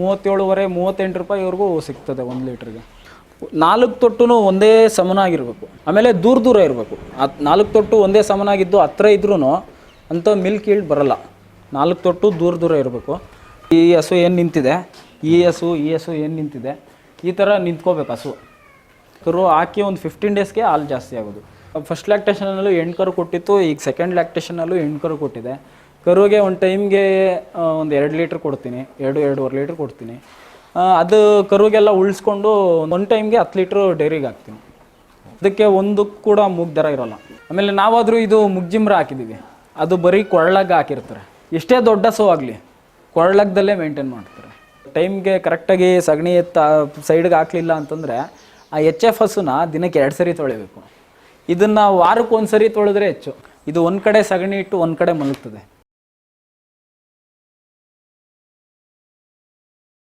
ಮೂವತ್ತೇಳುವರೆ, ಮೂವತ್ತೆಂಟು ರೂಪಾಯಿವರೆಗೂ ಸಿಗ್ತದೆ ಒಂದು ಲೀಟ್ರಿಗೆ. ನಾಲ್ಕು ತೊಟ್ಟು ಒಂದೇ ಸಮನಾಗಿರಬೇಕು. ಆಮೇಲೆ ದೂರ ದೂರ ಇರಬೇಕು. ಅದು ನಾಲ್ಕು ತೊಟ್ಟು ಒಂದೇ ಸಮನಾಗಿದ್ದು ಹತ್ರ ಇದ್ರೂ ಅಂಥ ಮಿಲ್ಕ್ ಈಲ್ಡ್ ಬರಲ್ಲ. ನಾಲ್ಕು ತೊಟ್ಟು ದೂರ ದೂರ ಇರಬೇಕು. ಈ ಹಸು ಏನು ನಿಂತಿದೆ? ಈ ಹಸು ಈ ಹಸು ಏನು ನಿಂತಿದೆ? ಈ ಥರ ನಿಂತ್ಕೋಬೇಕು ಹಸು. ಕರು ಹಾಕಿ ಒಂದು ಫಿಫ್ಟೀನ್ ಡೇಸ್ಗೆ ಹಾಲು ಜಾಸ್ತಿ ಆಗೋದು. ಫಸ್ಟ್ ಲ್ಯಾಕ್ಟೇಷನಲ್ಲೂ ಎಂಟು ಕರು ಕೊಟ್ಟಿತ್ತು, ಈಗ ಸೆಕೆಂಡ್ ಲ್ಯಾಕ್ಟೇಷನಲ್ಲೂ ಎಂಟು ಕರು ಕೊಟ್ಟಿದೆ. ಕರುಗೆ ಒಂದು ಟೈಮ್ಗೆ ಒಂದು ಎರಡು ಲೀಟ್ರ್ ಕೊಡ್ತೀನಿ. ಎರಡು, ಎರಡೂವರೆ ಲೀಟ್ರ್ ಕೊಡ್ತೀನಿ. ಅದು ಕರುವಿಗೆಲ್ಲ ಉಳಿಸ್ಕೊಂಡು ಒಂದು ಟೈಮ್ಗೆ ಹತ್ತು ಲೀಟ್ರ್ ಡೈರಿಗೆ ಹಾಕ್ತೀನಿ. ಅದಕ್ಕೆ ಒಂದು ಕೂಡ ಮುಗ್ ದರ ಇರೋಲ್ಲ. ಆಮೇಲೆ ನಾವಾದರೂ ಇದು ಮುಗ್ಜಿಮ್ರ ಹಾಕಿದ್ದೀವಿ ಅದು ಬರೀ ಕೊಳ್ಳಾಗ ಹಾಕಿರ್ತಾರೆ. ಎಷ್ಟೇ ದೊಡ್ಡ ಸೋ ಆಗಲಿ ಕೊಳ್ಳಗದಲ್ಲೇ ಮೇಂಟೈನ್ ಮಾಡ್ತಾರೆ. ಟೈಮ್ಗೆ ಕರೆಕ್ಟಾಗಿ ಸಗಣಿ ಎತ್ತ, ಸೈಡ್ಗೆ ಹಾಕಲಿಲ್ಲ ಅಂತಂದರೆ, ಆ ಎಚ್ ಎಫ್ ಹಸುನ ದಿನಕ್ಕೆ ಎರಡು ಸರಿ ತೊಳಿಬೇಕು. ಇದನ್ನು ವಾರಕ್ಕೆ ಒಂದು ಸರಿ ತೊಳೆದ್ರೆ ಹೆಚ್ಚು. ಇದು ಒಂದು ಕಡೆ ಸಗಣಿ ಇಟ್ಟು ಒಂದು ಕಡೆ ಮಲಗ್ತದೆ.